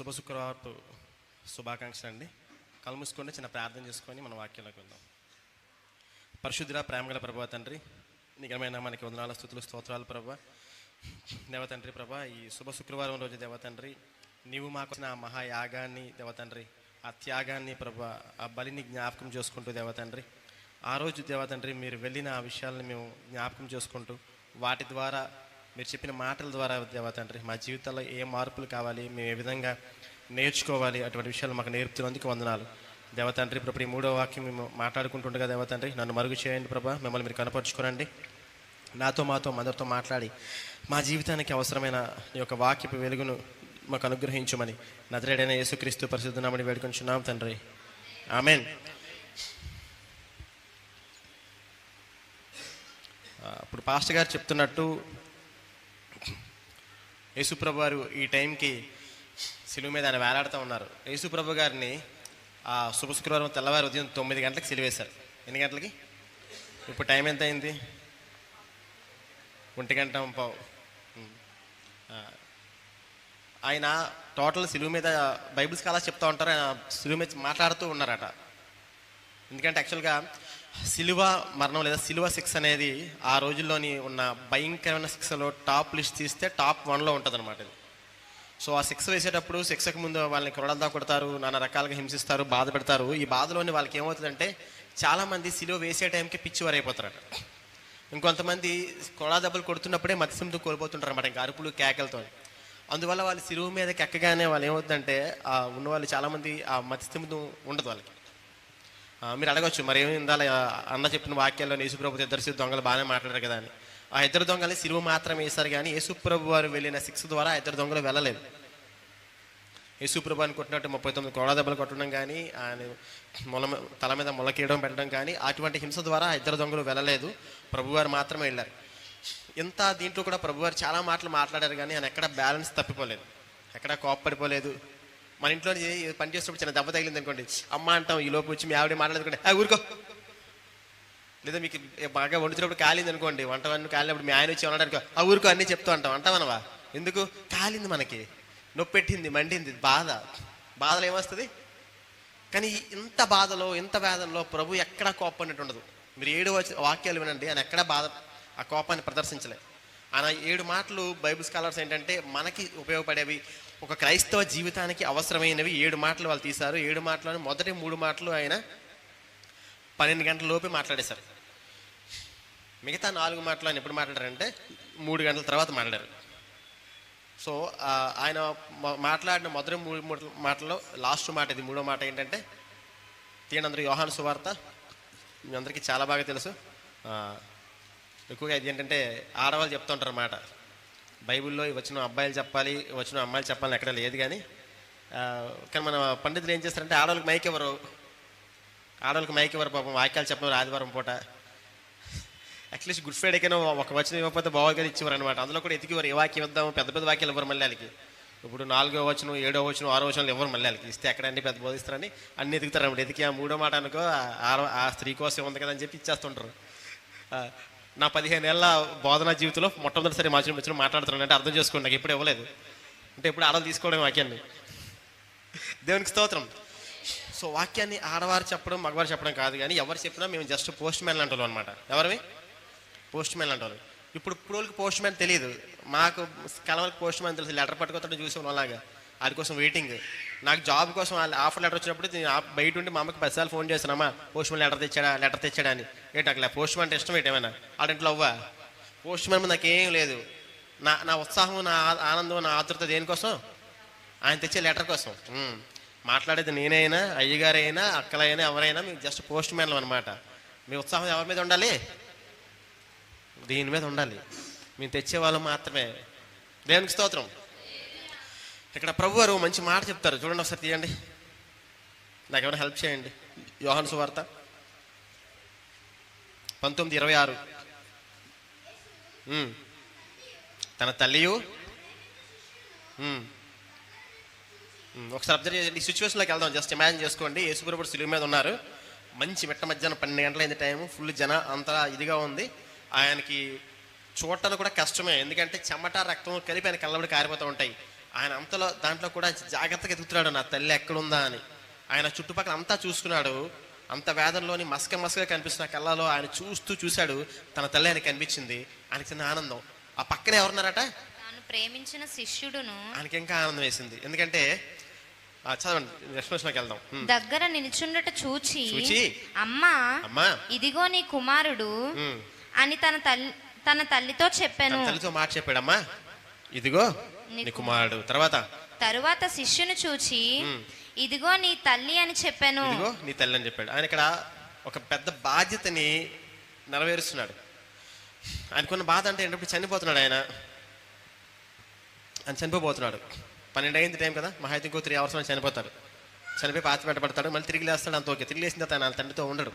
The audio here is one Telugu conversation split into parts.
శుభ శుక్రవారపు శుభాకాంక్షలు అండి. కళ్ళు మూసుకొని చిన్న ప్రార్థన చేసుకొని మన వాక్యంలోకి వెళ్దాం. పరిశుద్ధుల ప్రేమగల ప్రభా తండ్రి నిజమైన మనకి వందనాల స్థుతులు స్తోత్రాలు ప్రభా. దేవతండ్రి ప్రభా ఈ శుభ శుక్రవారం రోజు దేవతండ్రి నీవు మాకు నా ఆ మహాయాగాన్ని దేవతండ్రి ఆ త్యాగాన్ని ప్రభా ఆ బలిని జ్ఞాపకం చేసుకుంటూ దేవతండ్రి ఆ రోజు దేవతండ్రి మీరు వెళ్ళిన ఆ విషయాలను మేము జ్ఞాపకం చేసుకుంటూ వాటి ద్వారా మీరు చెప్పిన మాటల ద్వారా దేవతండ్రి మా జీవితంలో ఏ మార్పులు కావాలి మేము ఏ విధంగా నేర్చుకోవాలి అటువంటి విషయాలు మాకు నేర్పుతున్నందుకు వందనాలు. దేవతండ్రి ఇప్పుడు ఈ మూడో వాక్యం మేము మాట్లాడుకుంటుండగా దేవతండ్రి నన్ను మరుగు చేయండి ప్రభా మిమ్మల్ని మీరు కనపరుచుకోనండి. నాతో మాతో అందరితో మాట్లాడి మా జీవితానికి అవసరమైన ఈ యొక్క వాక్యపు వెలుగును మాకు అనుగ్రహించమని నజరేడైన యేసుక్రీస్తు పరిశుద్ధనామని వేడుకొంచున్నాం తండ్రి. ఆమెన్. ఆ, ఇప్పుడు పాస్టర్ గారు చెప్తున్నట్టు యేసుప్రభు వారు ఈ టైంకి సిలువ మీద ఆయన వేలాడుతూ ఉన్నారు. యేసుప్రభు గారిని ఆ శుభ శుక్రవారం తెల్లవారు ఉదయం తొమ్మిది గంటలకు సిలివేశారు. ఎన్ని గంటలకి? ఇప్పుడు టైం ఎంత అయింది? ఒంటి గంట పావు. ఆయన టోటల్ సిలువ మీద బైబిల్ స్కాలర్స్ చెప్తా ఉంటారు. ఆయన సిలువ మీద మాట్లాడుతూ ఉన్నారట. ఎందుకంటే యాక్చువల్గా సిలువ మరణం లేదా సిలువ సిక్స్ అనేది ఆ రోజుల్లోని ఉన్న భయంకరమైన శిక్షలో టాప్ లిస్ట్ తీస్తే టాప్ వన్లో ఉంటుంది అనమాట ఇది. సో ఆ శిక్ష వేసేటప్పుడు శిక్షకు ముందు వాళ్ళని కొరడదా కొడతారు నానా రకాలుగా హింసిస్తారు బాధ పెడతారు. ఈ బాధలోని వాళ్ళకి ఏమవుతుందంటే చాలామంది సిలువ వేసే టైంకి పిచ్చి అయిపోతారట ఇంకొంతమంది కొడా దెబ్బలు కొడుతున్నప్పుడే మత్స్యంతో కోల్పోతుంటారు అనమాట ఇంకా అరుపులు కేకలతో అందువల్ల వాళ్ళు సిలువ మీదకి ఎక్కగానే వాళ్ళు ఏమవుతుందంటే ఉన్నవాళ్ళు ఉన్న వాళ్ళు చాలామంది ఆ మత్స్యంతో ఉండదు వాళ్ళకి. మీరు అడగచ్చు మరి ఏమి ఇందాల అన్న చెప్పిన వాక్యాల్లో యేసుప్రభు ఇద్దరు దొంగలు బాగానే మాట్లాడారు కదా అని. ఆ ఇద్దరు దొంగలు సిలువ మాత్రమే వేశారు కానీ యేసుప్రభు వారు వెళ్ళిన శిక్ష ద్వారా ఆ ఇద్దరు దొంగలు వెళ్ళలేదు. యేసుప్రభు అని కొట్టినట్టు ముప్పై తొమ్మిది కోడా దెబ్బలు కొట్టడం కానీ ఆయన మొల తల మీద మొలకేయడం పెట్టడం కానీ అటువంటి హింస ద్వారా ఇద్దరు దొంగలు వెళ్ళలేదు. ప్రభువారు మాత్రమే వెళ్ళారు. ఇంత దీంట్లో కూడా ప్రభువారు చాలా మాటలు మాట్లాడారు కానీ ఆయన ఎక్కడ బ్యాలెన్స్ తప్పిపోలేదు. ఎక్కడ కోప్పడిపోలేదు. మన ఇంట్లో పని చేసినప్పుడు చిన్న దెబ్బ తగిలింది అనుకోండి అమ్మ అంటాం ఈ లోపు వచ్చి మీ ఆవిడ మాట్లాడుకోండి ఆ ఊరుకో. లేదా మీకు బాగా వండుతున్నప్పుడు కాలింది అనుకోండి వంట వన్ను కాలినప్పుడు మీ ఆయన వచ్చి ఉన్నాడు ఆ ఊరుకో అన్నీ చెప్తూ ఉంటాం అంటామనవా ఎందుకు? కాలింది మనకి నొప్పి పెట్టింది మండింది బాధ. బాధలు ఏమొస్తుంది? కానీ ఇంత బాధలో ఇంత వేదనలో ప్రభు ఎక్కడా అన్నట్టు ఉండదు. మీరు ఏడు వాక్యాలు వినండి ఆయన ఎక్కడా బాధ ఆ కోపాన్ని ప్రదర్శించలే. ఆయన ఏడు మాటలు బైబిల్ స్కాలర్స్ ఏంటంటే మనకి ఉపయోగపడేవి ఒక క్రైస్తవ జీవితానికి అవసరమైనవి ఏడు మాటలు వాళ్ళు తీశారు. ఏడు మాటలను మొదటి మూడు మాటలు ఆయన పన్నెండు గంటల లోపే మాట్లాడేశారు. మిగతా నాలుగు మాటలు ఆయన ఎప్పుడు మాట్లాడారంటే మూడు గంటల తర్వాత మాట్లాడారు. సో ఆయన మాట్లాడిన మొదటి మూడు మూడు మాటల్లో లాస్ట్ మాట ఇది. మూడో మాట ఏంటంటే తీనందరూ యోహాను సువార్త. మీ అందరికీ చాలా బాగా తెలుసు. ఎక్కువగా ఇది ఏంటంటే ఆడవాళ్ళు చెప్తూ ఉంటారు అన్నమాట. బైబిల్లో వచ్చిన అబ్బాయిలు చెప్పాలి వచ్చిన అమ్మాయిలు చెప్పాలని ఎక్కడ లేదు కానీ కానీ మన పండితులు ఏం చేస్తారంటే ఆడవాళ్ళకి మైక్ ఇవ్వరు. ఆడవాళ్ళకి మైక్ ఇవ్వరు పాపం వాక్యాలు చెప్పరు ఆదివారం పూట. అట్లీస్ట్ గుడ్ ఫ్రైడేకైనా ఒక వచనం ఇవ్వకపోతే బాగా ఇచ్చేవారు అనమాట అందులో కూడా ఎతికివారు ఏ వాక్యం ఇద్దాము పెద్ద పెద్ద వాక్యాలు ఇవ్వరు మళ్ళీ వాళ్ళకి. ఇప్పుడు నాలుగో వచనం ఏడో వచనం ఆరో వచనాలు ఇవ్వరు మళ్ళీ వాళ్ళకి. ఇస్తే ఎక్కడ అన్ని పెద్ద బోధిస్తారని అన్ని ఎదుగుతారు అనమాట ఎతికి ఆ మూడో మాట అనుకో ఆ- స్త్రీ కోసం ఉంది కదా అని చెప్పి ఇచ్చేస్తుంటారు. నా పదిహేను ఏళ్ళ బోధనా జీవితంలో మొట్టమొదటిసారి మార్చిన వచ్చిన మాట్లాడుతున్నాను అంటే అర్థం చేసుకోండి నాకు ఎప్పుడు ఇవ్వలేదు. అంటే ఇప్పుడు ఆడలు తీసుకోవడం వాక్యాన్ని. దేవునికి స్తోత్రం. సో వాక్యాన్ని ఆడవారు చెప్పడం మగవారు చెప్పడం కాదు కానీ ఎవరు చెప్పినా మేము జస్ట్ పోస్ట్ మ్యాన్ అంటారు అనమాట ఎవరివి? పోస్ట్ మ్యాన్ అంటారు ఇప్పుడు ఇప్పుడు వాళ్ళకి పోస్ట్ మ్యాన్ తెలియదు మాకు కలవరికి పోస్ట్ మ్యాన్ తెలుసు లెటర్ పట్టుకొస్తాడు చూసాం అలాగా వాడి కోసం వెయిటింగ్ నాకు జాబ్ కోసం ఆఫర్ లెటర్ వచ్చినప్పుడు బయట ఉండి మా అమ్మకి పదిసార్లు ఫోన్ చేస్తానమ్మా పోస్ట్ లెటర్ తెచ్చాడా లెటర్ తెచ్చాడా అని. ఏంటి అక్కడ పోస్ట్ అంటే ఇష్టం ఏంటేమైనా ఆడింట్లో అవ్వా? పోస్ట్ నాకేం లేదు. నా నా ఉత్సాహం నా ఆనందం నా ఆతృత దేనికోసం? ఆయన తెచ్చే లెటర్ కోసం. మాట్లాడేది నేనైనా అయ్యగారైనా అక్కలైనా ఎవరైనా మీకు జస్ట్ పోస్ట్ మ్యాన్లు అనమాట మీ ఉత్సాహం ఎవరి మీద ఉండాలి? దీని మీద ఉండాలి. మేము తెచ్చేవాళ్ళు మాత్రమే. దేవునికి స్తోత్రం. ఇక్కడ ప్రభువారు మంచి మాట చెప్తారు. చూడండి ఒకసారి తీయండి. నాకు ఎవరైనా హెల్ప్ చేయండి. యోహన్ సువార్త పంతొమ్మిది ఇరవై ఆరు. తన తల్లియు? ఒకసారి అబ్జర్వ్ చేయండి. ఈ సిచ్యువేషన్లోకి వెళ్దాం. జస్ట్ ఇమాజిన్ చేసుకోండి. యేసుప్రభుడు సిలువు మీద ఉన్నారు. మంచి మిట్ట మధ్యాహ్నం పన్నెండు గంటలైంది టైం ఫుల్ జన అంతా ఇదిగా ఉంది. ఆయనకి చూడటానికి కూడా కష్టమే. ఎందుకంటే చెమట రక్తం కలిపి ఆయన కళ్ళబడి కారిపోతూ ఉంటాయి. ఆయన అంతలో దాంట్లో కూడా జాగ్రత్తగా ఎదుగుతున్నాడు నా తల్లి ఎక్కడుందా అని. ఆయన చుట్టుపక్కల అంతా చూసుకున్నాడు. అంత వేదంలోని మసక మసక కనిపిస్తున్న కళ్ళలో ఆయన చూస్తూ చూశాడు. తన తల్లి ఆయనకి కనిపించింది. ఆయనకి చిన్న ఆనందం. ఆ పక్కనే ఎవరున్నారట? తాను ప్రేమించిన శిష్యుడును ఆయనకి ఇంకా ఆనందం వేసింది. ఎందుకంటే చదవండి వెళ్దాం. దగ్గర నిల్చుండట చూచి చూచి, అమ్మా అమ్మా. ఇదిగో నీ కుమారుడు. అని తన తల్లి తన తల్లితో చెప్పాను. తల్లితో మాట చెప్పాడమ్మా. ఇదిగో నీ కుమారుడు తర్వాత? తరువాత శిష్యుని చూచి. ఇదిగో నీ తల్లి అని చెప్పాను. ఇదిగో నీ తల్లి అని చెప్పాడు. ఆయన ఇక్కడ ఒక పెద్ద బాధ్యతని నెరవేరుస్తున్నాడు. ఆయనకున్న బాధ అంటే ఏంటప్పుడు చనిపోతున్నాడు ఆయన. ఆయన చనిపోబోతున్నాడు. పన్నెండు అయింది టైం కదా. మహా అయితే ఇంకో త్రీ అవర్స్ చనిపోతాడు. చనిపోయి పాతి పెట్టబడతాడు మళ్ళీ తిరిగి లేస్తాడు అంత ఓకే. తిరిగి లేసిన తర్వాత ఆయన తండ్రితో ఉండడు.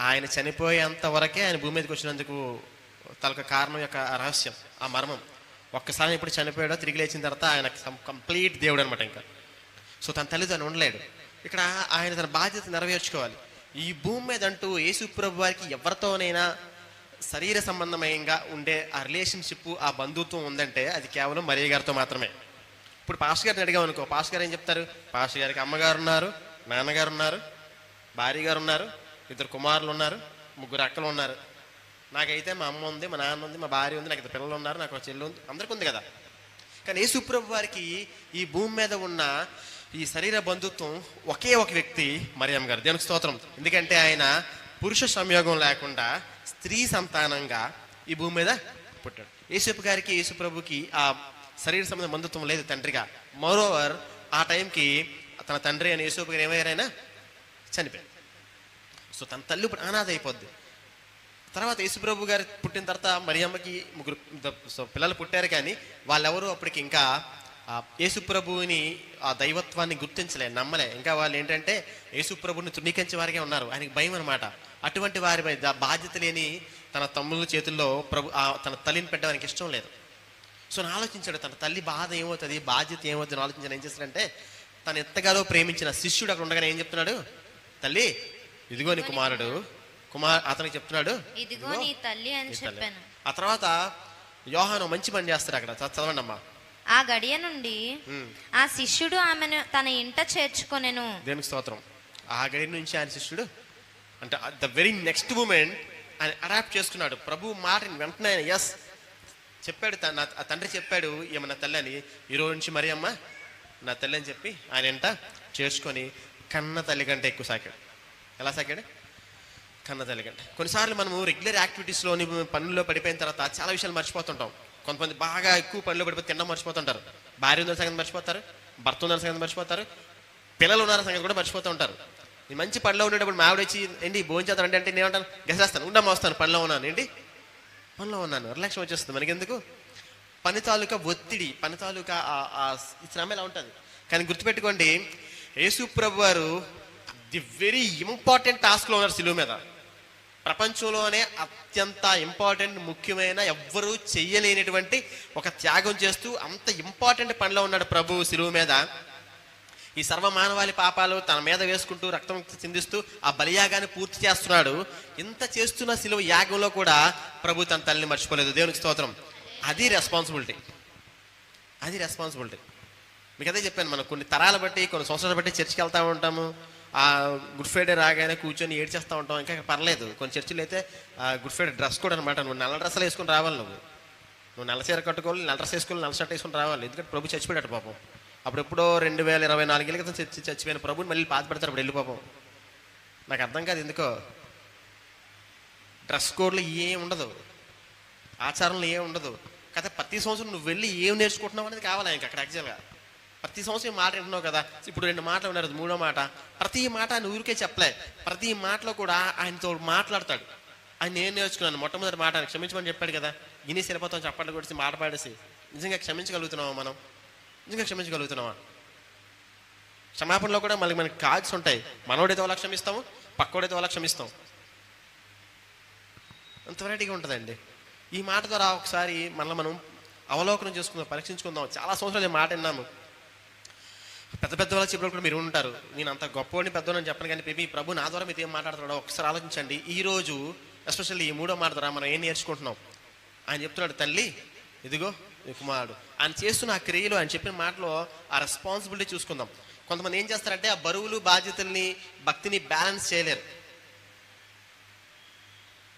ఆయన చనిపోయేంత వరకే ఆయన భూమి మీదకి వచ్చినందుకు తనకు కారణం యొక్క రహస్యం ఆ మర్మం. ఒక్కసారి ఎప్పుడు చనిపోయాడో తిరిగి లేచిన తర్వాత ఆయన కంప్లీట్ దేవుడు అనమాట ఇంకా. సో తన తల్లి ఉండలేడు. ఇక్కడ ఆయన తన బాధ్యత నెరవేర్చుకోవాలి. ఈ భూమి మీద అంటూ యేసు ప్రభు వారికి ఎవరితోనైనా శరీర సంబంధమయంగా ఉండే ఆ రిలేషన్షిప్ ఆ బంధుత్వం ఉందంటే అది కేవలం మరియ గారితో మాత్రమే. ఇప్పుడు పాస్టర్ గారిని అడిగాం అనుకో పాస్టర్ గారు ఏం చెప్తారు? పాస్టర్ గారికి అమ్మగారు ఉన్నారు నాన్నగారు ఉన్నారు భార్య గారు ఉన్నారు ఇద్దరు కుమారులు ఉన్నారు ముగ్గురు అక్కలు ఉన్నారు. నాకైతే మా అమ్మ ఉంది మా నాన్న ఉంది మా భార్య ఉంది నాకు పిల్లలు ఉన్నారు నాకు ఒక చెల్లి ఉంది అందరికీ ఉంది కదా. కానీ యేసుప్రభు వారికి ఈ భూమి మీద ఉన్న ఈ శరీర బంధుత్వం ఒకే ఒక వ్యక్తి మరియమ్మ గారు. దేవునికి స్తోత్రం. ఎందుకంటే ఆయన పురుష సంయోగం లేకుండా స్త్రీ సంతానంగా ఈ భూమి మీద పుట్టాడు. యేసుప్రభు గారికి యేసుప్రభుకి ఆ శరీర సంబంధ బంధుత్వం లేదు తండ్రిగా. మరోవర్ ఆ టైంకి తన తండ్రి అని యేసుప్రభు గారు ఏమయ్యారైనా చనిపోయారు. సో తన తల్లి ఇప్పుడు అనాథ అయిపోద్ది. తర్వాత యేసుప్రభు గారు పుట్టిన తర్వాత మరియమ్మకి ముగ్గురు సో పిల్లలు పుట్టారు కానీ వాళ్ళెవరూ అప్పటికి ఇంకా యేసుప్రభువుని ఆ దైవత్వాన్ని గుర్తించలే నమ్మలే. ఇంకా వాళ్ళు ఏంటంటే యేసుప్రభుని తృణీకరించే వారికే ఉన్నారు. ఆయనకి భయం అనమాట అటువంటి వారి మీద బాధ్యత లేని తన తమ్ముల చేతుల్లో ప్రభు ఆ తన తల్లిని పెట్టడానికి ఇష్టం లేదు. సో నేను ఆలోచించాడు తన తల్లి బాధ ఏమవుతుంది బాధ్యత ఏమవుతుంది ఆలోచించాను. ఏం చేస్తాడంటే తను ఎంతగానో ప్రేమించిన శిష్యుడు అక్కడ ఉండగానే ఏం చెప్తున్నాడు? తల్లి ఇదిగో నీ కుమారుడు. కుమార్ అతనికి చెప్తున్నాడు ఇదిగో నీ తల్లి అని. చెప్పాను. ఆ తర్వాత యోహాను మంచి పని చేస్తాడు అక్కడ చదవండి అమ్మా ఆ గడియ నుండి. ఆ శిష్యుడు ఆమెను తన ఇంట చేర్చుకొనెను. దేవునికి స్తోత్రం. ఆ గడి నుంచి ఆయన శిష్యుడు అంటే ద వెరీ నెక్స్ట్ మూమెంట్ ఆయన అడాప్ట్ చేసుకున్నాడు. ప్రభు మాటని వెంటనే ఎస్ చెప్పాడు నా తండ్రి చెప్పాడు ఏమ నా తల్లి అని. ఈ రోజు నుంచి మరి అమ్మ నా తల్లి అని చెప్పి ఆయన ఎంట చేసుకొని కన్న తల్లి కంటే ఎక్కువ సాకాడు. ఎలా సాకాడు? కన్న కొన్నిసార్లు మనము రెగ్యులర్ యాక్టివిటీస్లోని పనుల్లో పడిపోయిన తర్వాత చాలా విషయాలు మర్చిపోతుంటాం. కొంతమంది బాగా ఎక్కువ పనిలో పడిపోయి తినడం మర్చిపోతుంటారు. భార్య ఉన్న సంగతి మర్చిపోతారు భర్త ఉన్న సంగతి మర్చిపోతారు పిల్లలు ఉన్న సంగతి కూడా మర్చిపోతూ ఉంటారు. ఈ మంచి పనిలో ఉండేటప్పుడు మావిడ వచ్చి ఏంటి భోజనం అంటే అంటే నేను ఏమంటాను గెసేస్తాను ఉండమ్మా వస్తాను పనిలో ఉన్నాను. ఏంటి? పనిలో ఉన్నాను రిలాక్షన్ వచ్చేస్తుంది. మనకి ఎందుకు పని తాలూకా ఒత్తిడి పని తాలూకా ఈ శ్రమ ఎలా ఉంటుంది? కానీ గుర్తుపెట్టుకోండి యేసు ప్రభు వారు ది వెరీ ఇంపార్టెంట్ టాస్క్లో ఉన్నారు సిలువు మీద. ప్రపంచంలోనే అత్యంత ఇంపార్టెంట్ ముఖ్యమైన ఎవ్వరూ చెయ్యలేనటువంటి ఒక త్యాగం చేస్తూ అంత ఇంపార్టెంట్ పనిలో ఉన్నాడు ప్రభు శిలువు మీద. ఈ సర్వ మానవాళి పాపాలు తన మీద వేసుకుంటూ రక్తం చిందిస్తూ ఆ బలియాగాన్ని పూర్తి చేస్తున్నాడు. ఇంత చేస్తున్న శిలువ యాగంలో కూడా ప్రభు తన తల్లిని మర్చిపోలేదు. దేవునికి స్తోత్రం. అది రెస్పాన్సిబిలిటీ అది రెస్పాన్సిబిలిటీ మీకు అదే చెప్పాను మనం కొన్ని తరాల బట్టి కొన్ని సంవత్సరాలు బట్టి చర్చికి వెళ్తూ ఉంటాము. ఆ గుడ్ ఫ్రైడే రాగానే కూర్చొని ఏడ్చేస్తూ ఉంటాం. ఇంకా పర్లేదు. కొన్ని చర్చిలు అయితే ఆ గుడ్ ఫ్రైడే డ్రెస్ కూడా అనమాట నువ్వు నల్ల డ్రెస్సులు వేసుకొని రావాలి నువ్వు. నువ్వు నల్ల చీర కట్టుకోవాలి నల్ల డ్రెస్ వేసుకొని నల్ల షర్ట్ వేసుకొని రావాలి. ఎందుకంటే ప్రభు చచ్చిపోయాడు పాపం. అప్పుడు ఎప్పుడో రెండు వేల ఇరవై నాలుగేళ్ళ క్రితం చచ్చి చచ్చిపోయిన ప్రభుని మళ్ళీ పాత పెడతారు అప్పుడు వెళ్ళి పాపం. నాకు అర్థం కాదు ఎందుకో. డ్రెస్ కోడ్లు ఏం ఉండదు. ఆచారంలో ఏం ఉండదు. కదా ప్రతి సంవత్సరం నువ్వు వెళ్ళి ఏం నేర్చుకుంటున్నావు అనేది కావాలి ఇంకా అక్కడ యాక్చువల్గా ప్రతి సంవత్సరం మాట వింటున్నావు కదా? ఇప్పుడు రెండు మాటలు ఉన్నారు మూడో మాట. ప్రతి మాట ఆయన ఊరికే చెప్పలే. ప్రతి మాటలో కూడా ఆయనతో మాట్లాడతాడు. ఆయన నేను నేర్చుకున్నాను. మొట్టమొదటి మాట ఆయన క్షమించమని చెప్పాడు కదా? గిని శిలపతో చప్పట్లు కొడిసి మాట పాడేసి. నిజంగా క్షమించగలుగుతున్నావా మనం? నిజంగా క్షమించగలుగుతున్నావా? క్షమాపణలో కూడా మళ్ళీ మనకి కార్డ్స్ ఉంటాయి. మనోడైతే వాళ్ళ క్షమిస్తాము? పక్కోడైతే వాళ్ళ క్షమిస్తాం? అంత వెరైటీగా ఉంటుందండి. ఈ మాట ద్వారా ఒకసారి మళ్ళీ మనం అవలోకనం చేసుకుందాం పరీక్షించుకుందాం. చాలా సంవత్సరాలు మాట విన్నాము. పెద్ద పెద్ద వాళ్ళు చెప్పినప్పుడు కూడా మీరు ఉంటారు. నేను అంత గొప్పవాడిని పెద్దవాడిని చెప్పను కానీ మేబీ ప్రభు నా ద్వారా మీతో ఏం మాట్లాడుతున్నాడో ఒకసారి ఆలోచించండి. ఈ రోజు ఎస్పెషల్లీ ఈ మూడో మాట ద్వారా మనం ఏం నేర్చుకుంటున్నాం? ఆయన చెప్తున్నాడు తల్లి ఇదిగో నీ కుమారుడు. ఆయన చేస్తున్న ఆ క్రియలు ఆయన చెప్పిన మాటలో ఆ రెస్పాన్సిబిలిటీ చూసుకుందాం. కొంతమంది ఏం చేస్తారంటే ఆ బరువులు బాధ్యతల్ని భక్తిని బ్యాలెన్స్ చేయలేరు.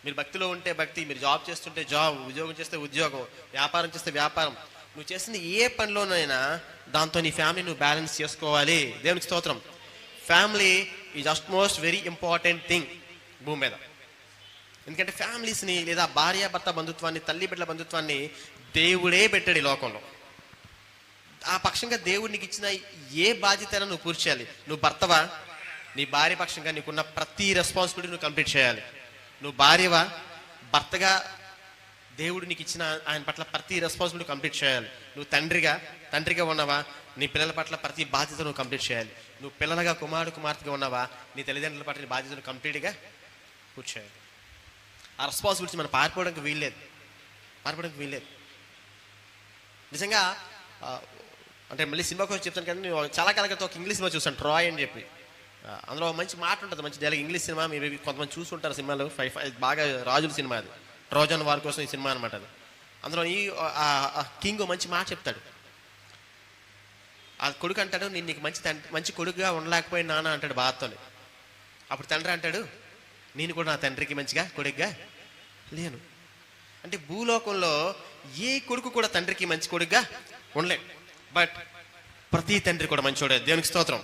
మీరు భక్తిలో ఉంటే భక్తి మీరు జాబ్ చేస్తుంటే జాబ్ ఉద్యోగం చేస్తే ఉద్యోగం వ్యాపారం చేస్తే వ్యాపారం. నువ్వు చేసిన ఏ పనిలోనైనా దాంతో నీ ఫ్యామిలీ నువ్వు బ్యాలెన్స్ చేసుకోవాలి. దేవునికి స్తోత్రం. Family is at most very important thing భూమి మీద. ఎందుకంటే ఫ్యామిలీస్ని లేదా భార్య భర్త బంధుత్వాన్ని తల్లి బిడ్డల బంధుత్వాన్ని దేవుడే పెట్టాడు ఈ లోకంలో. ఆ పక్షంగా దేవుడు నీకు ఇచ్చిన ఏ బాధ్యత నువ్వు పూర్తి చేయాలి. నువ్వు భర్తవా? నీ భార్య పక్షంగా నీకున్న ప్రతి రెస్పాన్సిబిలిటీ నువ్వు కంప్లీట్ చేయాలి. నువ్వు భార్యవా? భర్తగా దేవుడు నీకు ఇచ్చిన ఆయన పట్ల ప్రతి రెస్పాన్సిబిలిటీ కంప్లీట్ చేయాలి. నువ్వు తండ్రిగా తండ్రిగా ఉన్నావా? నీ పిల్లల పట్ల ప్రతి బాధ్యత నువ్వు కంప్లీట్ చేయాలి. నువ్వు పిల్లలుగా కుమారుడు కుమార్తెగా ఉన్నావా? నీ తల్లిదండ్రుల పట్ల నీ బాధ్యతను కంప్లీట్గా కూర్చోయాలి. ఆ రెస్పాన్సిబిలిటీ మనం పారిపోవడానికి వీల్లేదు. పారిపోవడానికి వీల్లేదు. నిజంగా అంటే మళ్ళీ సినిమా కోసం చెప్తాను కానీ నేను చాలా కాలం క్రితం ఒక ఇంగ్లీష్ సినిమా చూసాను ట్రాయ్ అని చెప్పి. అందులో ఒక మంచి మాట ఉంటుంది మంచి డైలాగ్ ఇంగ్లీష్ సినిమా మీరు కొంతమంది చూస్తుంటారు సినిమాలు ఫైవ్ ఫైవ్ బాగా రాజుల సినిమా అది. రోజన్ వారి కోసం ఈ సినిమా అనమాట అది. అందులో ఈ కింగ్ మంచి మాట చెప్తాడు. ఆ కొడుకు అంటాడు నేను నీకు మంచి తండ్రి మంచి కొడుకుగా ఉండలేకపోయి నాన్న అంటాడు బాధతోని. అప్పుడు తండ్రి అంటాడు నేను కూడా నా తండ్రికి మంచిగా కొడుకుగా లేను. అంటే భూలోకంలో ఏ కొడుకు కూడా తండ్రికి మంచి కొడుకుగా ఉండలేడు. బట్ ప్రతి తండ్రి కూడా మంచోడే. దేవునికి స్తోత్రం.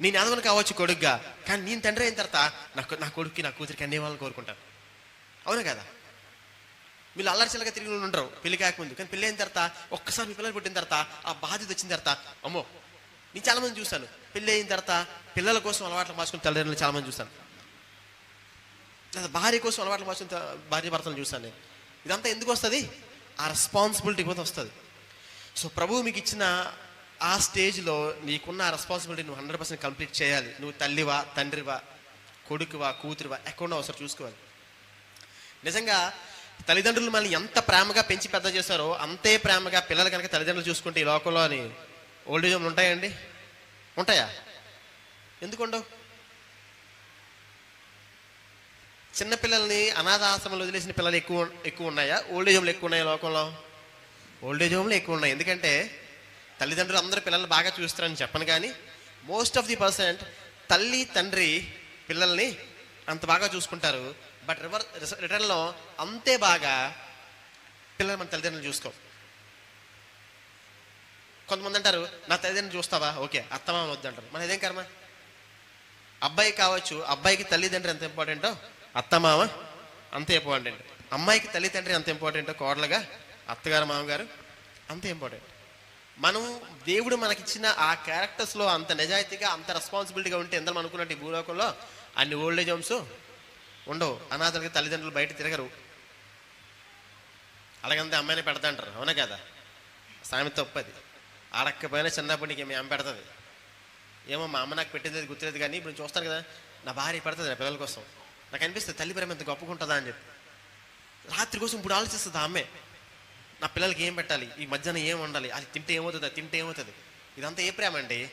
నేను అదవను కావచ్చు కొడుకుగా కానీ నేను తండ్రి అయిన తర్వాత నాకు నా కొడుక్కి నా కూతురికి అన్ని వాళ్ళని కోరుకుంటాను. అవునా కదా? వీళ్ళు అల్లరిచిల్లగా తిరిగి ఉండరు పెళ్ళి కాకముందు. కానీ పెళ్ళి అయిన తర్వాత ఒక్కసారి మీ పిల్లలు పుట్టిన తర్వాత ఆ బాధ్యత వచ్చిన తర్వాత అమ్మో నేను చాలామంది చూశాను. పెళ్ళి అయిన తర్వాత పిల్లల కోసం అలవాట్లు మార్చుకుని తల్లిదండ్రులు చాలామంది చూశాను. లేదా భార్య కోసం అలవాట్లు మార్చుకుని భార్య భర్తలు చూశాను నేను. ఇదంతా ఎందుకు వస్తుంది? ఆ రెస్పాన్సిబిలిటీ కూడా వస్తుంది. సో ప్రభువు మీకు ఇచ్చిన ఆ స్టేజ్లో నీకున్న ఆ రెస్పాన్సిబిలిటీ నువ్వు హండ్రెడ్ పర్సెంట్ కంప్లీట్ చేయాలి. నువ్వు తల్లివా తండ్రివా కొడుకువా కూతురువా ఎక్కడ ఒకసారి చూసుకోవాలి. నిజంగా తల్లిదండ్రులు మనల్ని ఎంత ప్రేమగా పెంచి పెద్ద చేశారో అంతే ప్రేమగా పిల్లలు కనుక తల్లిదండ్రులు చూసుకుంటే ఈ లోకంలో అని ఓల్డ్ ఏజ్ ఉంటాయండి? ఉంటాయా? ఎందుకుండవు చిన్న పిల్లల్ని అనాథ ఆశ్రమంలో వదిలేసిన పిల్లలు ఎక్కువ ఎక్కువ ఉన్నాయా? ఓల్డ్ ఏజ్ హోమ్లు ఎక్కువ ఉన్నాయా లోకంలో? ఓల్డ్ ఏజ్ హోమ్లు ఎక్కువ ఉన్నాయి. ఎందుకంటే తల్లిదండ్రులు అందరూ పిల్లల్ని బాగా చూస్తారని చెప్పను కానీ మోస్ట్ ఆఫ్ ది పర్సెంట్ తల్లి తండ్రి పిల్లల్ని అంత బాగా చూసుకుంటారు. బట్ రివర్ రిటర్న్లో అంతే బాగా పిల్లలు మన తల్లిదండ్రులు చూసుకో. కొంతమంది అంటారు నా తల్లిదండ్రులు చూస్తావా? ఓకే అత్తమామ వద్దంటారు. మన ఇదేం కర్మ? అబ్బాయి కావచ్చు అబ్బాయికి తల్లిదండ్రి ఎంత ఇంపార్టెంటో అత్తమామ అంతే ఇంపార్టెంట్. అమ్మాయికి తల్లిదండ్రి ఎంత ఇంపార్టెంటో కోడలుగా అత్తగారు మామగారు అంతే ఇంపార్టెంట్. మనం దేవుడు మనకిచ్చిన ఆ క్యారెక్టర్స్లో అంత నిజాయితీగా అంత రెస్పాన్సిబిలిటీగా ఉంటే ఎందరం అనుకున్నట్టు ఈ భూలోకంలో? అన్ని ఓల్డ్ ఏజ్ హోమ్స్ ఉండవు. అనాథలకి తల్లిదండ్రులు బయట తిరగరు. అడగంతే అమ్మాయిని పెడతా అంటారు అవునా కదా? సామె తప్పది ఆడకపోయినా చిన్నప్పటి నీకు మేము అమ్మ పెడుతుంది. ఏమో మా అమ్మ నాకు పెట్టింది అది గుర్తులేదు కానీ ఇప్పుడు చూస్తాను కదా నా భార్య పెడుతుంది నా పిల్లల కోసం. నాకు అనిపిస్తుంది తల్లి ప్రేమ ఎంత గొప్పగా అని చెప్పి. రాత్రి కోసం ఇప్పుడు ఆలోచిస్తుంది ఆ అమ్మే. నా పిల్లలకి ఏం పెట్టాలి? ఈ మధ్యాహ్నం ఏం ఉండాలి అది తింటే ఏమవుతుంది? అది తింటే ఏమవుతుంది? ఇదంతా ఏ ప్రేమ అండి?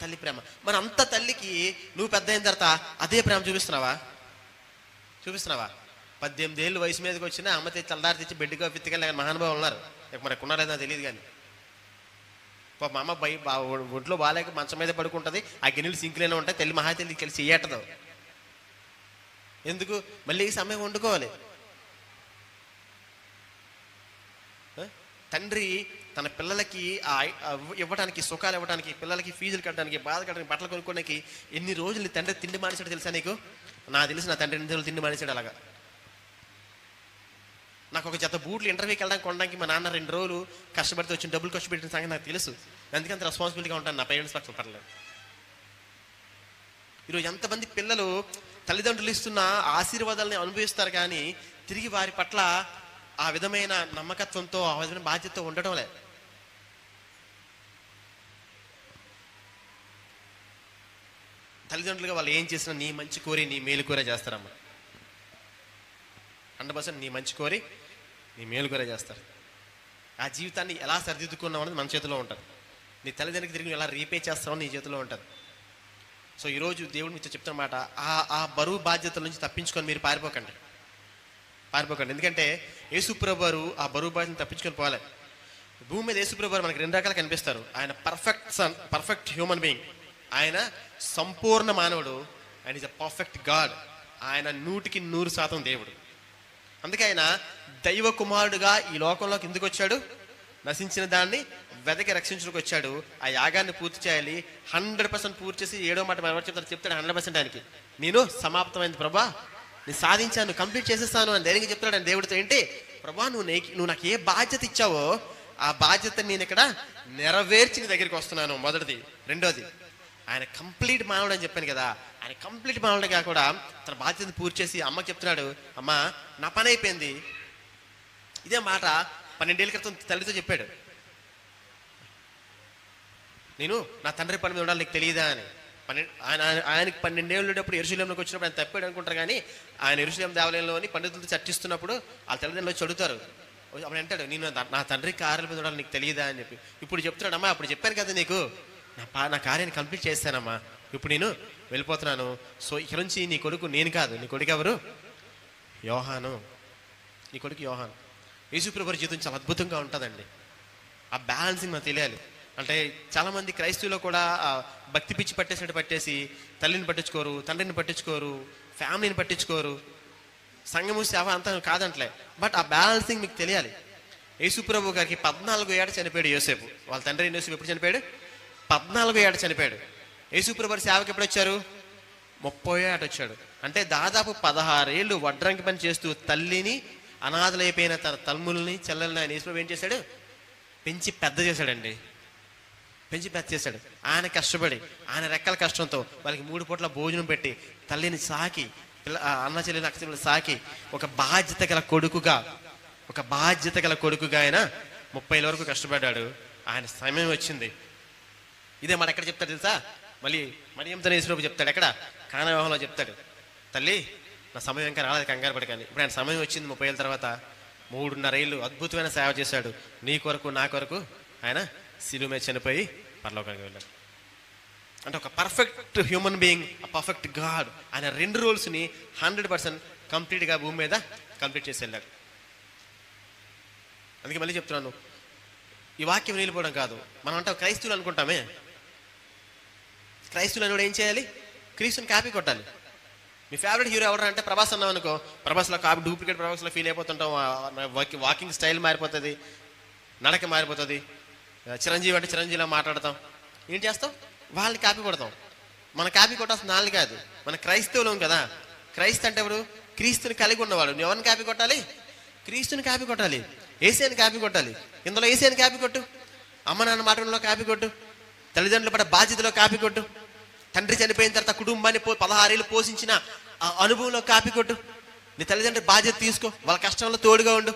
తల్లి ప్రేమ. మరి అంత తల్లికి నువ్వు పెద్ద అయిన తర్వాత అదే ప్రేమ చూపిస్తున్నావా? చూపిస్తున్నావా? పద్దెనిమిది ఏళ్ళు వయసు మీదకి వచ్చినా అమ్మ తెచ్చి తలదారి తెచ్చి బెడ్గా పిత్తికెళ్ళి మహానుభావులు ఉన్నారు. మరి ఉన్నారో తెలియదు కానీ. పాప మా అమ్మ బై బా- ఒంట్లో బాగాలేక మంచం మీద పడుకుంటుంది. ఆ గిన్నెలు సింకులోనే ఉంటాయి. తల్లి మహా తల్లి కలిసి చెయ్యటదు ఎందుకు? మళ్ళీ ఈ సమయం వండుకోవాలి. తండ్రి తన పిల్లలకి ఆ ఇవ్వడానికి సుఖాలు ఇవ్వడానికి పిల్లలకి ఫీజులు కట్టడానికి బాధ కట్టడానికి బట్టలు కొనుక్కోడానికి ఎన్ని రోజులు తండ్రి తిండి మానేశాడు తెలుసా నీకు? నాకు తెలుసు నా తండ్రి ఎన్ని రోజులు తిండి మానేశాడు అలాగా. నాకు ఒక జత బూట్లు ఇంటర్వ్యూకి వెళ్ళడానికి కొనడానికి మా నాన్న రెండు రోజులు కష్టపడితే వచ్చిన డబ్బులు ఖర్చు పెట్టిన సంగతి నాకు తెలుసు. అందుకంత రెస్పాన్సిబిలిటీగా ఉంటాను. నా పేరెంట్స్ పక్కన పర్లేదు. ఈరోజు ఎంతమంది పిల్లలు తల్లిదండ్రులు ఇస్తున్న ఆశీర్వాదాలని అనుభవిస్తారు కానీ తిరిగి వారి పట్ల ఆ విధమైన నమ్మకత్వంతో ఆ విధమైన బాధ్యత ఉండటం లేదు. తల్లిదండ్రులుగా వాళ్ళు ఏం చేసినా నీ మంచి కోరి నీ మేలు కోరే చేస్తారమ్మా. హండ్రెడ్ పర్సెంట్ నీ మంచి కోరి నీ మేలు కోరే చేస్తారు. ఆ జీవితాన్ని ఎలా సరిదిద్దుకున్నావు అనేది మన చేతిలో ఉంటుంది. నీ తల్లిదండ్రులకు తిరిగి ఎలా రీపే చేస్తావు నీ చేతిలో ఉంటుంది. సో ఈరోజు దేవుడు మీతో చెప్తున్నమాట ఆ ఆ బరువు బాధ్యతల నుంచి తప్పించుకొని మీరు పారిపోకండి. పారిపోకండి. ఎందుకంటే యేసుప్రభారు ఆ బరువు బాధ్యతను తప్పించుకొని పోవాలి. భూమి మీద యేసుప్రభు మనకి రెండు రకాలు కనిపిస్తారు. ఆయన perfect son perfect human being ఆయన సంపూర్ణ మానవుడు. And is a perfect God ఆయన నూటికి నూరు శాతం దేవుడు. అందుకే ఆయన దైవ కుమారుడుగా ఈ లోకంలోకి ఎందుకు వచ్చాడు? నశించిన దాన్ని వెదకి రక్షించడానికి వచ్చాడు. ఆ యాగాన్ని పూర్తి చేయాలి. హండ్రెడ్ పర్సెంట్ పూర్తి చేసి ఏడో మాట మనం చెప్తారు చెప్తాడు. హండ్రెడ్ పర్సెంట్ ఆయనకి. నేను సమాప్తమైంది ప్రభా. నేను సాధించాను కంప్లీట్ చేసేస్తాను అని ధైర్యంగా చెప్తాడు అని దేవుడితో ఏంటి? ప్రభా నువ్వు నే నువ్వు నాకు ఏ బాధ్యత ఇచ్చావో ఆ బాధ్యత నేను ఇక్కడ నెరవేర్చి నీ దగ్గరికి వస్తున్నాను. మొదటిది. రెండోది ఆయన కంప్లీట్ మానవుడు అని చెప్పాను కదా ఆయన కంప్లీట్ మానవుడిగా కూడా తన బాధ్యతను పూర్తి చేసి అమ్మకి చెప్తున్నాడు అమ్మ నా పని అయిపోయింది. ఇదే మాట పన్నెండేళ్ళ క్రితం తల్లితో చెప్పాడు. నేను నా తండ్రి పని మీద ఉండాలి నీకు తెలియదా? అని. పన్నెండు ఆయన ఆయన- ఆయనకి పన్నెండేళ్ళు ఉండేటప్పుడు ఎరుశలేంలోకి వచ్చినప్పుడు ఆయన తప్పాడు అనుకుంటారు కానీ ఆయన ఎరుశలేం దేవాలయంలోని పండితులతో చర్చిస్తున్నప్పుడు వాళ్ళ తల్లిదండ్రులు చదువుతారు అప్పుడు అంటాడు నేను నా- తండ్రి కార్యాల మీద నీకు తెలియదా? అని చెప్పి. ఇప్పుడు చెప్తున్నాడు అమ్మా అప్పుడు చెప్పాను కదా నీకు. నా పా నా కార్యాన్ని కంప్లీట్ చేస్తానమ్మా ఇప్పుడు నేను వెళ్ళిపోతున్నాను. సో ఇక్కడ నుంచి నీ కొడుకు నేను కాదు. నీ కొడుకు ఎవరు? యోహాను. నీ కొడుకు యోహాను. యేసుప్రభు జీవితం చాలా అద్భుతంగా ఉంటుందండి. ఆ బ్యాలెన్సింగ్ మనకు తెలియాలి. అంటే చాలామంది క్రైస్తవులు కూడా భక్తి పిచ్చి పట్టేసినట్టు పట్టేసి తల్లిని పట్టించుకోరు తండ్రిని పట్టించుకోరు ఫ్యామిలీని పట్టించుకోరు. సంఘము సేవ అంత కాదంటలే. బట్ ఆ బ్యాలెన్సింగ్ మీకు తెలియాలి. యేసుప్రభు గారికి పద్నాలుగు ఏట చనిపోయాడు యోసేపు. వాళ్ళ తండ్రి యోసేపు ఎప్పుడు చనిపోయాడు. పద్నాలుగు ఏట చనిపోయాడు. యేసుప్రభు సేవకి ఎప్పుడు వచ్చారు? ముప్పై ఏట వచ్చాడు. అంటే దాదాపు పదహారేళ్ళు వడ్రంకి పని చేస్తూ తల్లిని అనాథలైపోయిన తన తల్ముల్ని చెల్లెల్ని ఆయన యేసుప్రభు ఏం చేశాడు? పెంచి పెద్ద చేశాడండి. పెంచి పెద్ద చేశాడు. ఆయన కష్టపడి ఆయన రెక్కల కష్టంతో వాళ్ళకి మూడు పూట్ల భోజనం పెట్టి తల్లిని సాకి పిల్ల ఆ అన్న చెల్లిని అక్క సాకి ఒక బాధ్యత గల కొడుకుగా ఒక బాధ్యత గల కొడుకుగా ఆయన ముప్పైల వరకు కష్టపడ్డాడు. ఆయన సమయం వచ్చింది. ఇదే మన ఎక్కడ చెప్తాడు తెలుసా? మళ్ళీ మరియంతో వేసినప్పుడు చెప్తాడు ఎక్కడ? కానా చెప్తాడు. తల్లి నా సమయం ఇంకా రాలేదు కంగారు పడకని ఇప్పుడు ఆయన సమయం వచ్చింది ముప్పై ఏళ్ళ తర్వాత. మూడున్నర ఏళ్ళు అద్భుతమైన సేవ చేశాడు. నీ కొరకు నా కొరకు ఆయన శిలువ మీద చనిపోయి పరలోకానికి వెళ్ళాడు. అంటే ఒక perfect human being perfect God ఆయన రెండు రోల్స్ని హండ్రెడ్ పర్సెంట్ కంప్లీట్గా భూమి మీద కంప్లీట్ చేసి వెళ్ళాడు. అందుకే మళ్ళీ చెప్తున్నాను ఈ వాక్యం నిలిపోవడం కాదు. మనం అంటాం క్రైస్తువులు అనుకుంటామే. క్రైస్తువులు అని ఏం చేయాలి? క్రీస్తుని కాపీ కొట్టాలి. మీ ఫేవరెట్ హీరో ఎవరు అంటే ప్రభాస్ అన్నాం అనుకో ప్రభాస్లో కాపీ డూప్లికేట్ ప్రభాస్లో ఫీల్ అయిపోతుంటాం. వాకింగ్ స్టైల్ మారిపోతుంది నడక మారిపోతుంది. చిరంజీవి అంటే చిరంజీవిలా మాట్లాడతాం. ఏం చేస్తాం? వాళ్ళని కాపీ కొడతాం. మన కాపీ కొట్టాల్సిన వాళ్ళు కాదు మన క్రైస్తవులం కదా. క్రైస్త అంటే ఎవరు? క్రీస్తుని కలిగి ఉన్నవాడు. నువ్వు ఎవరిని కాపీ కొట్టాలి? క్రీస్తుని కాపీ కొట్టాలి. ఏసీని కాపీ కొట్టాలి. ఇందులో ఏసీని కాపీ కొట్టు? అమ్మ నాన్న మాటల్లో కాపీ కొట్టు? తల్లిదండ్రుల పడ బాధ్యతలో కాపీ కొట్టు? తండ్రి చనిపోయిన తర్వాత కుటుంబాన్ని పో పదహారేళ్ళు పోషించిన ఆ అనుభవంలో కాపీ కొట్టు? నీ తల్లిదండ్రుల బాధ్యత తీసుకో. వాళ్ళ కష్టంలో తోడుగా ఉండు.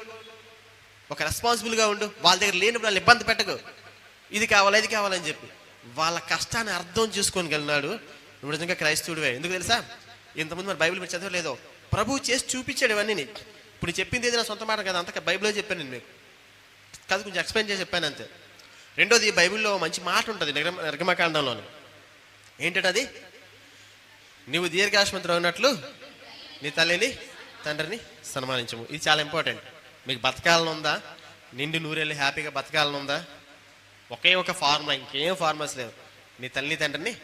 ఒక రెస్పాన్సిబుల్గా ఉండు. వాళ్ళ దగ్గర లేనప్పుడు వాళ్ళు ఇబ్బంది పెట్టకు. ఇది కావాలి ఇది కావాలని చెప్పి. వాళ్ళ కష్టాన్ని అర్థం చేసుకొని వెళ్ళినాడు నువ్వు నిజంగా క్రైస్తవుడివే. ఎందుకు తెలుసా? ఇంతకుముందు మరి బైబిల్ మీరు చదవలేదో ప్రభు చేసి చూపించాడు ఇవన్నీ. ఇప్పుడు చెప్పింది ఏది నా సొంత మాట కదా అంతా బైబిల్లో చెప్పాను నేను మీకు. కాదు కొంచెం ఎక్స్ప్లెయిన్ చేసి చెప్పాను అంతే. రెండోది బైబిల్లో మంచి మాట ఉంటుంది నిర్గమ నిర్గమకాండంలోని ఏంటంటే అది? నువ్వు దీర్ఘాశ్మంతుడు ఉన్నట్లు నీ తల్లిని తండ్రిని సన్మానించము. ఇది చాలా ఇంపార్టెంట్ మీకు బతకాలని ఉందా నిండు నూరెళ్ళి హ్యాపీగా బతకాలని ఉందా ఒకే ఒక ఫార్ములా ఇంకేం ఫార్మర్స్ లేవు. మీ తల్లి తండ్రిని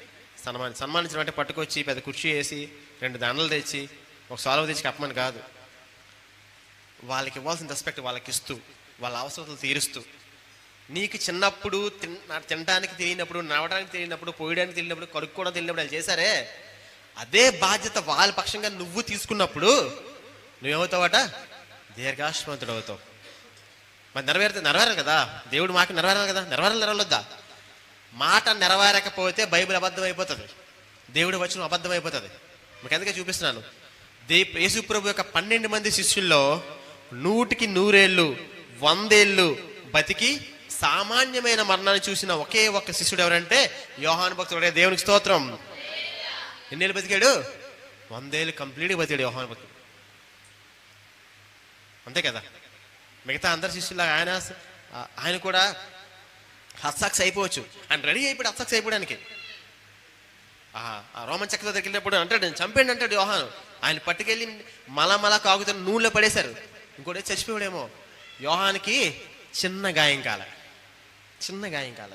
సన్మాని సన్మానించడం అంటే పట్టుకొచ్చి పెద్ద కుర్చీ వేసి రెండు దండలు తెచ్చి ఒక సాల్వ తెచ్చి కప్పమని కాదు. వాళ్ళకి ఇవ్వాల్సిన రెస్పెక్ట్ వాళ్ళకి ఇస్తూ వాళ్ళ అవసరతలు తీరుస్తూ. నీకు చిన్నప్పుడు తిన్ తినడానికి తెలియనప్పుడు నడవడానికి తెలియనప్పుడు పోయడానికి తెలియనప్పుడు కడుక్కోవడం తెలియనప్పుడు వాళ్ళు చేశారే? అదే బాధ్యత వాళ్ళ పక్షంగా నువ్వు తీసుకున్నప్పుడు నువ్వేమవుతావట? దీర్ఘాశ్వంతుడు అవుతావు మరి నెరవేరితే నెరవేరాలి కదా? దేవుడు మాకు నెరవేరాలి కదా? నెరవేరాలి నెరవలొద్దా మాట నెరవేరకపోతే బైబిల్ అబద్ధం అయిపోతుంది దేవుడు వచ్చిన అబద్ధం అయిపోతుంది మీకు ఎందుకే చూపిస్తున్నాను. దే యేసుప్రభు యొక్క పన్నెండు మంది శిష్యుల్లో నూటికి నూరేళ్ళు వందేళ్ళు బతికి సామాన్యమైన మరణాన్ని చూసిన ఒకే ఒక్క శిష్యుడు ఎవరంటే యోహాను భక్తుడే. దేవునికి స్తోత్రం. ఎన్నేళ్ళు బతికాడు? వందేళ్ళు కంప్లీట్గా బతికాడు యోహాను భక్తుడు. అంతే కదా? మిగతా అందరి శిష్యులాగా ఆయన ఆయన కూడా హత్సాక్స్ అయిపోవచ్చు. ఆయన రెడీ అయిపోయాడు హత్సాక్స్ అయిపోవడానికి. ఆ ఆ రోమన్ చక్ర దగ్గరికి వెళ్ళినప్పుడు అంటాడు నేను చంపేయండి అంటాడు యోహాను. ఆయన పట్టుకెళ్ళి మల మల కాగుతున్న నూనెలో పడేశారు. ఇంకోటి చచ్చిపోయాడేమో. యోహానికి చిన్న గాయం కాల. చిన్న గాయం కాల.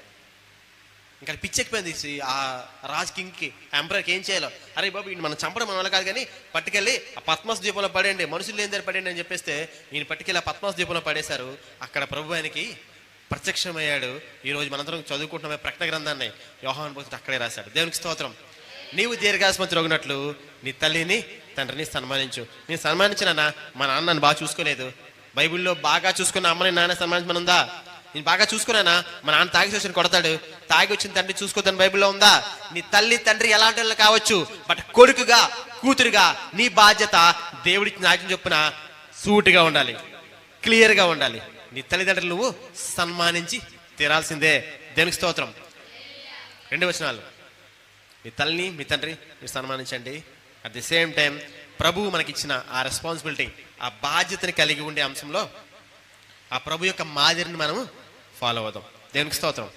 ఇంకా పిచ్చెక్కిపోయింది ఆ రాజ్ కింగ్కి. ఎంపరర్కి ఏం చేయాలో? అరే బాబు ఈయన మనం చంపడం మన వల్ల కాదు కానీ పట్టుకెళ్ళి ఆ పద్మాస్ ద్వీపంలో పడేయండి మనుషులు లేని దగ్గర పడేయండి అని చెప్పేస్తే ఈయన పట్టుకెళ్ళి ఆ పద్మాస్ ద్వీపంలో పడేశారు. అక్కడ ప్రభు ఆయనకి ప్రత్యక్షమయ్యాడు. ఈరోజు మనందరం చదువుకుంటున్నామే ప్రకటన గ్రంథాన్ని. యోహాన్ పోతే అక్కడే రాశాడు. దేవునికి స్తోత్రం. నీవు దీర్ఘాస్మతి రోగినట్లు నీ తల్లిని తండ్రిని సన్మానించు. నేను సన్మానించినా మా నాన్న నన్ను బాగా చూసుకోలేదు. బైబిల్లో బాగా చూసుకున్న అమ్మని నాన్న సన్మానించమనుందా? నేను బాగా చూసుకున్నానా? మా నాన్న తాగి చూసిన కొడతాడు. తాగి వచ్చిన తండ్రి చూసుకోదని బైబిల్లో ఉందా? నీ తల్లి తండ్రి ఎలాంటి వాళ్ళు కావచ్చు బట్ కొడుకుగా కూతురుగా నీ బాధ్యత దేవుడికి నాజ్యం చొప్పున సూటిగా ఉండాలి క్లియర్గా ఉండాలి. నీ తల్లిదండ్రులు నువ్వు సన్మానించి తీరాల్సిందే. దేనికి స్తోత్రం. రెండు వచనాలు. మీ తల్లిని మీ తండ్రి మీరు సన్మానించండి. అట్ ది సేమ్ టైం ప్రభువు మనకిచ్చిన ఆ రెస్పాన్సిబిలిటీ ఆ బాధ్యతని కలిగి ఉండే అంశంలో ఆ ప్రభు యొక్క మాదిరిని మనము ఫాలో అవుదాం. దేవునికి స్తోత్రం.